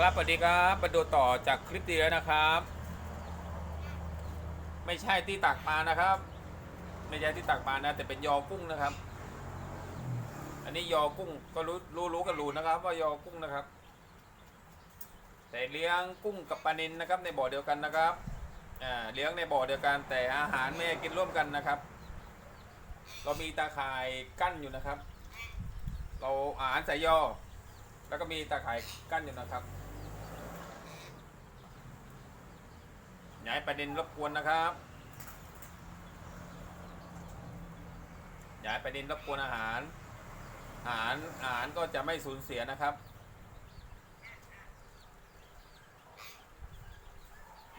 ครับสวัสดีครับมาดูต่อจากคลิปที่แล้วนะครับ ไม่ใช่ที่ตักปลานะครับ ไม่ใช่ที่ตักปลานะ แต่เป็นยอกุ้งนะครับ อันนี้ยอกุ้งก็รู้รู้รู้กันรู้นะครับ ว่ายอกุ้งนะครับ แต่เลี้ยงกุ้งกับปลานินนะครับ ในบ่อเดียวกันนะครับอ่าเลี้ยงในบ่อเดียวกันแต่อาหารไม่กินร่วมกันนะครับ เรามีตาข่ายกั้นอยู่นะครับ เราอาหารใส่ยอแล้วก็มีตาข่ายกั้นอยู่นะครับ ย่าให้ประเด็นรบกวนนะครับอย่าให้ประเด็นรบกวนอาหาร อาหารอาหารก็จะไม่สูญเสียนะครับ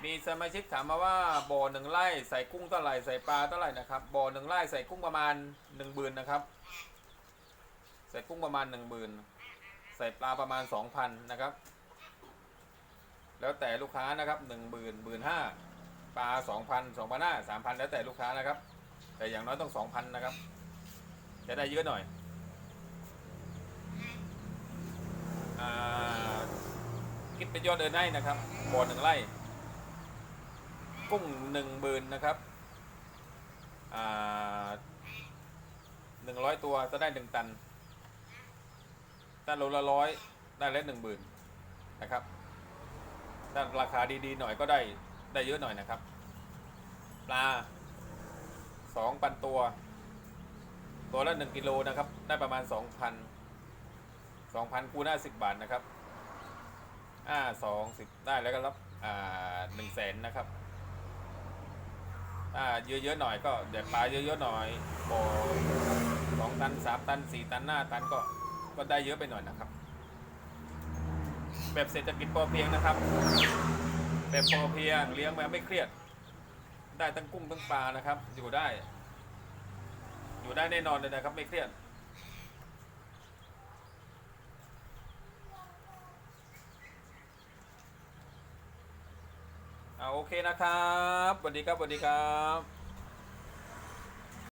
มีสมาชิกถามมาว่าบ่อหนึ่งไร่ใส่กุ้งเท่าไหร่ใส่ปลาเท่าไหร่นะครับบ่อหนึ่งไร่ใส่กุ้งประมาณหนึ่งบืนนะครับ ใส่กุ้งประมาณหนึ่งบืนใส่ปลาประมาณสองพันนะครับ แล้วแต่ลูกค้านะครับหนึ่งหมื่นหมื่นห้าปลาสองพันสองพันห้าสามพันแล้วแต่ลูกค้านะครับ แต่อย่างน้อยต้องสองพันนะครับ จะได้เยอะหน่อยอ่าคิดเป็นยอดเดินได้นะครับบ่อหนึ่งไร่กุ้งหนึ่งหมื่นนะครับอ่าหนึ่งร้อยตัวจะได้หนึ่งตันถ้าโลละร้อยได้แล้วหนึ่งหมื่นนะครับ ถ้าราคาดีๆหน่อยก็ได้ได้เยอะหน่อยนะครับ ปลาสองพันตัว ตัวละหนึ่งกิโลนะครับ ได้ประมาณสองพันสองพันคูณห้าสิบบาทนะครับอ่าสองสิบได้แล้วก็รับอ่าหนึ่งแสนนะครับอ่าเยอะๆหน่อยก็เดี๋ยวปลาเยอะๆหน่อยบ่อสองตันสามตันสี่ตันห้าตันก็ก็ได้เยอะไปหน่อยนะครับ แบบเศรษฐกิจพอเพียงนะครับ แบบพอเพียงเลี้ยงแบบไม่เครียด ได้ทั้งกุ้งทั้งปลานะครับ อยู่ได้ อยู่ได้แน่นอนเลยนะครับ ไม่เครียด เอาโอเคนะครับสวัสดีครับสวัสดีครับ